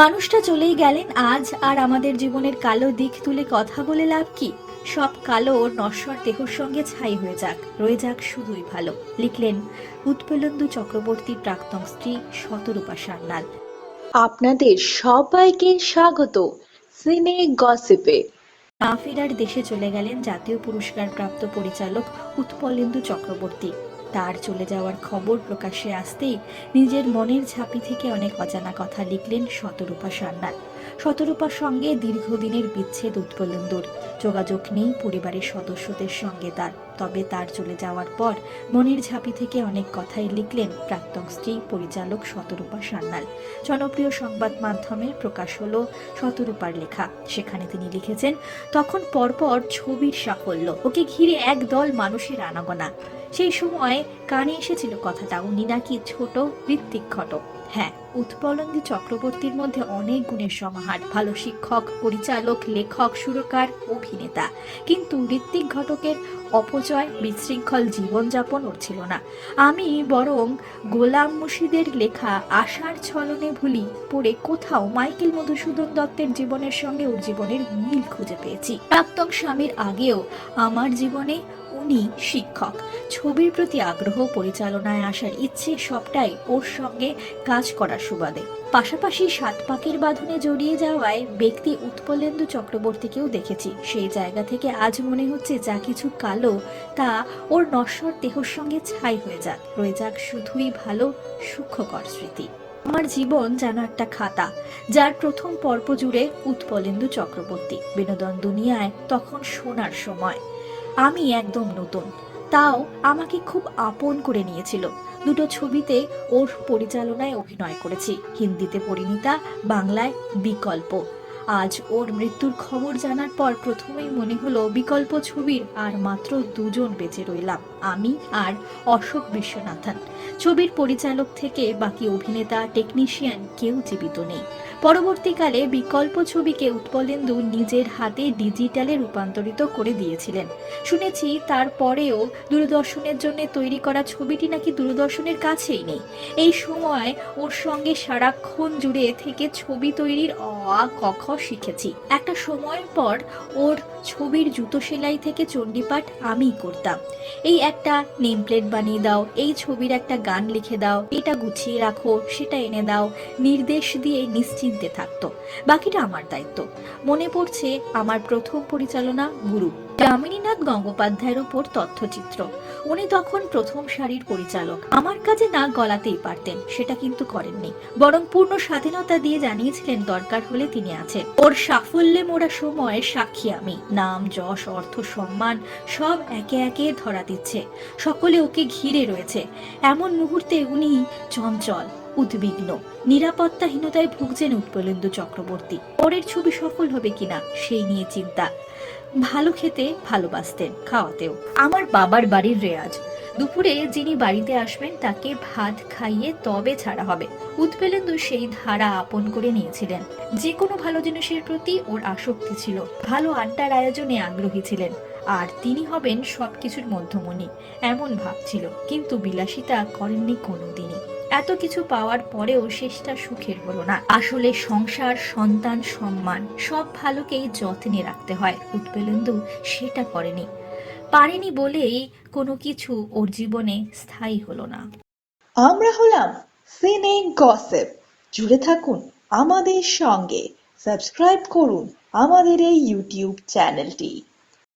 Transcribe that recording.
মানুষটা চলেই গেলেন আজ আর আমাদের জীবনের কালো দিক তুলে কথা বলে লাভ কি? সব কালো নশ্বর দেহর সঙ্গে ছাই হয়ে যাক রয়ে যাক শুধুই ভালো লিখলেন উৎপলন্দু চক্রবর্তী প্রাক্তন স্ত্রী শতরূপা সান্যাল। আপনাদের সবাইকে স্বাগত সিনে গসিপে। না ফেরার দেশে চলে গেলেন জাতীয় পুরস্কার প্রাপ্ত পরিচালক উৎপলেন্দু চক্রবর্তী। তার চলে যাওয়ার খবর প্রকাশ্যে আসতেই নিজের মনের ঝাঁপি থেকে অনেক অজানা কথা লিখলেন শতরূপা সান্যাল। শতরূপার সঙ্গে দীর্ঘদিনের বিচ্ছেদ উৎপলেন্দুর যোগাযোগ নেই পরিবারের সদস্যদের সঙ্গে তার। তবে তার চলে যাওয়ার পর মনের ঝাঁপি থেকে অনেক কথাই লিখলেন প্রাক্তন স্ত্রী পরিচালক শতরূপা সান্যাল। জনপ্রিয় সংবাদ মাধ্যমে প্রকাশ হলো শতরূপার লেখা। সেখানে তিনি লিখেছেন, তখন পরপর ছবির সাফল্য, ওকে ঘিরে এক দল মানুষের আনাগোনা। সেই সময় কানে এসেছিল কথাটা, উনি নাকি ছোট, ঋত্বিক ঘটক। হ্যাঁ উৎপলন্দী চক্রবর্তীর মধ্যে অনেক গুণের সমাহার। ভালো শিক্ষক, পরিচালক, লেখক, সুরকার, অভিনেতা। কিন্তু ঋত্বিক ঘটকের অপচয় বিশৃঙ্খল জীবনযাপনও ছিল না। আমি বরং গোলাম মুশিদের লেখা আশার ছলনে ভুলি পড়ে কোথাও মাইকেল মধুসূদন দত্তের জীবনের সঙ্গে ওর জীবনের মিল খুঁজে পেয়েছি। প্রাক্তন স্বামীর আগেও আমার জীবনে উনি শিক্ষক। ছবির প্রতি আগ্রহ পরিচালনায় আসার ইচ্ছে সবটাই ওর সঙ্গে কাজ করার সুবাদে। পাশাপাশি সাত পাকের বাঁধনে জড়িয়ে যাওয়ায় ব্যক্তি উৎপলেন্দু চক্রবর্তীকেও দেখেছি। সেই জায়গা থেকে আজ মনে হচ্ছে যা কিছু কালো, তা ওর নশ্বর দেহর সঙ্গে ছাই হয়ে যাক। রয়ে যাক শুধুই ভালো সূক্ষ্মকর স্মৃতি। আমার জীবন যেন একটা খাতা, যার প্রথম পর্ব জুড়ে উৎপলেন্দু চক্রবর্তী। বিনোদন দুনিয়ায় তখন শোনার সময়। আমি একদম নতুন। তাও আমাকে খুব আপন করে নিয়েছিল। দুটো ছবিতে ওর পরিচালনায় অভিনয় করেছি। হিন্দিতে পরিণীতা, বাংলায় বিকল্প। আজ ওর মৃত্যুর খবর জানার পর প্রথমেই মনে হলো বিকল্প ছবির আর মাত্র দুজন বেঁচে রইলাম, আমি আর অশোক বিশ্বনাথন। ছবির পরিচালক থেকে বাকি অভিনেতা টেকনিশিয়ান কেউ জীবিত নেই। পরবর্তীকালে বিকল্প ছবিকে উৎপলেন্দু নিজের হাতে ডিজিটালে রূপান্তরিত করে দিয়েছিলেন। শুনেছি তারপরেও দূরদর্শনের জন্য তৈরি করা ছবিটি নাকি দূরদর্শনের কাছেই নেই। এই সময় ওর সঙ্গে সারাক্ষণ জুড়ে থেকে ছবি তৈরির অ আ ক খ শিখেছি। একটা সময় পর ওর ছবির জুতো সেলাই থেকে চণ্ডীপাঠ আমিই করতাম। এই একটা নেম প্লেট বানিয়ে দাও, এই ছবির একটা গান লিখে দাও, এটা গুছিয়ে রাখো, সেটা এনে দাও, নির্দেশ দিয়ে নিশ্চিন্তে থাকতো। বাকিটা আমার দায়িত্ব। মনে পড়ছে আমার প্রথম পরিচালনা গুরু। যামিনীনাথ গঙ্গোপাধ্যায়ের উপর তথ্যচিত্র। উনি তখন প্রথম সারির পরিচালক। আমার কাজে নাক গলাতেই পারতেন, সেটা কিন্তু করেননি। বরং পূর্ণ স্বাধীনতা দিয়ে জানিয়েছিলেন দরকার হলে তিনি আছেন। ওর সাফল্যে মোড়া সময় সাক্ষী আমি। নাম, যশ, অর্থ, সম্মান সব একে একে ধরা দিচ্ছে। সকলে ওকে ঘিরে রয়েছে। এমন মুহূর্তে উনি চঞ্চল, উদ্বিগ্ন, নিরাপত্তাহীনতায় ভুগছেন উৎপলেন্দু চক্রবর্তী। পরের ছবি সফল হবে কিনা, সেই নিয়ে চিন্তা। ভালো খেতে ভালোবাসতেন খাওয়াতেও। আমার বাবার বাড়ির রেয়াজ। দুপুরে যিনি বাড়িতে আসবেন, তাকে ভাত খাইয়ে তবে ছাড়া হবে। উৎপেলেন্দু সেই ধারা আপন করে নিয়েছিলেন। যে কোনো ভালো জিনিসের প্রতি ওর আসক্তি ছিল। ভালো আড্ডার আয়োজনে আগ্রহী ছিলেন। আর তিনি হবেন সবকিছুর মধ্যমণি, এমন ভাবছিল কিন্তু বিলাসিতা করেননি কোনোদিনই। এত কিছু পাওয়ার পরেও শেষটা সুখের হলো না। আসলে সংসার, সন্তান, সম্মান, সব ভালোকেই যত্নে রাখতে হয়। উৎপেলেন্দু সেটা করেনি। পারেনি বলেই কোনো কিছু ওর জীবনে স্থায়ী হলো না। আমরা হলাম সিনে গসেপ। জুড়ে থাকুন আমাদের সঙ্গে। সাবস্ক্রাইব করুন আমাদের এই ইউটিউব চ্যানেলটি।